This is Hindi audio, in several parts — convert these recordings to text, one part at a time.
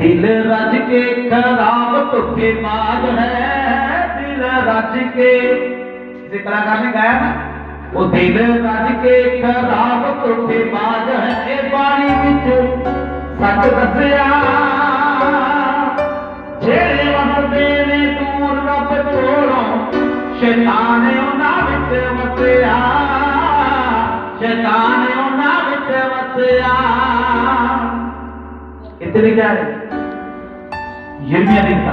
दिल रज के खराब धोखेबाज है, दिल रज के। इसे कलाकार ने गाया ना? वो दिल रज के खराब धोखेबाज है ये बाणी विच सच दसया। जेड़े वसदे ने दूर रब छोड़ो शैतान विच शैतान विच वसया। इतने क्या है? यिर्मिया लिखता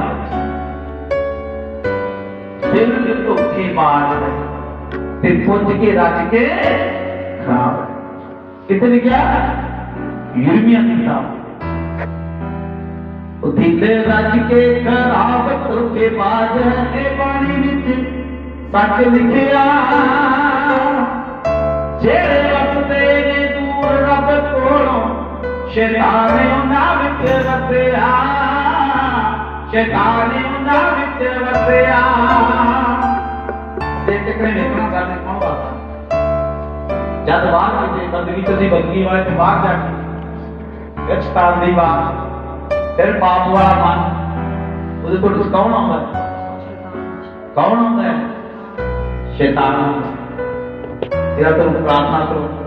दिल दुख की मार है। त्रिपुंज के राज्य के खराब इतने क्या यूनियन के खराब उतने राज्य के खराब तो के बाद है। पानी विच लिखे आ ਸ਼ੈਤਾਨ ਉਹਨਾਂ ਵਿੱਚ ਵਸਿਆ, ਸ਼ੈਤਾਨ ਉਹਨਾਂ ਵਿੱਚ ਵਸਿਆ। ਤੇ ਟਕਰੇ ਵੇਖਣਾ ਸਾਡੇ ਕੌਣ ਬਾਤ ਜਦ ਬਾਹਰ ਕਿਤੇ ਬੰਦਗੀ ਤੁਸੀਂ ਬੰਦਗੀ ਵਾਲੇ ਤੇ ਬਾਹਰ ਜਾ ਕੇ ਫਿਰ ਦੀ ਬਾਤ, ਫਿਰ ਪਾਪ ਵਾਲਾ ਮਨ, ਉਹਦੇ ਕੋਲ ਕੌਣ ਆਉਂਦਾ? ਕੌਣ ਆਉਂਦਾ ਹੈ? ਸ਼ੈਤਾਨ। ਆਉਂਦਾ। ਜਿਹੜਾ ਪ੍ਰਾਰਥਨਾ ਕਰੋ।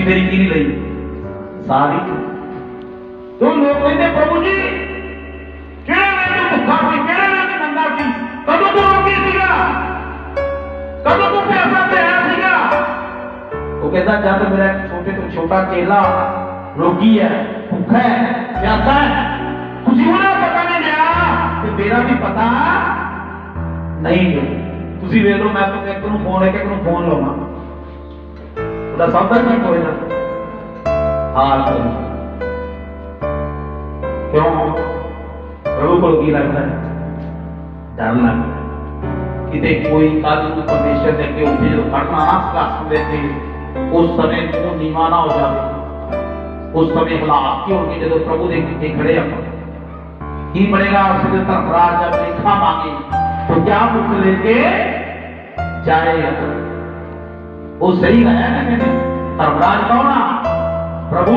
ਤੁਸੀਂ ਮੇਰੀ ਕੀ ਲਈ? ਸਾਰੀ ਤੂੰ ਲੋਕ ਕਹਿੰਦੇ, ਪ੍ਰਭੂ ਜੀ, ਕਿਹੜੇ ਵੇਲੇ ਤੂੰ ਭੁੱਖਾ ਸੀ? ਕਿਹੜੇ ਵੇਲੇ ਨੰਗਾ ਸੀ? ਕਦੋਂ ਤੂੰ ਰੋਗੀ ਸੀਗਾ? ਕਦੋਂ ਤੂੰ ਪਿਆਸਾ ਤੇ ਆਇਆ ਸੀਗਾ? ਉਹ ਕਹਿੰਦਾ, ਜਦ ਮੇਰਾ ਛੋਟੇ ਤੋਂ ਛੋਟਾ ਚੇਲਾ ਰੋਗੀ ਹੈ, ਭੁੱਖਾ ਹੈ, ਪਿਆਸਾ ਹੈ, ਤੁਸੀਂ ਉਹਦਾ ਪਤਾ ਨਹੀਂ ਲਿਆ? ਤੇ ਮੇਰਾ ਵੀ ਪਤਾ? ਨਹੀਂ ਤੁਸੀਂ ਵੇਖ ਲਓ, ਮੈਂ ਤਾਂ ਇੱਕ ਨੂੰ ਫੋਨ ਇੱਕ ਨੂੰ ਫੋਨ ਲਾਉਣਾ। the subsequent question are क्यों? प्रभु को की लगता है। डर कि देख, कोई काल परमेश्वर ने क्यों जो घटना आज का समय थे उस समय को निमाना हो जाते उस समय हालात की होगी? जब प्रभु देख खड़े अपन ही पड़ेगा उसने तकरार जब लिखा मांगी तो क्या मुख लेके जाएगा वो सही गया ना मैंने प्रभु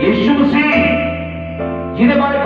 यीशु मसीह जिन्हें हमारे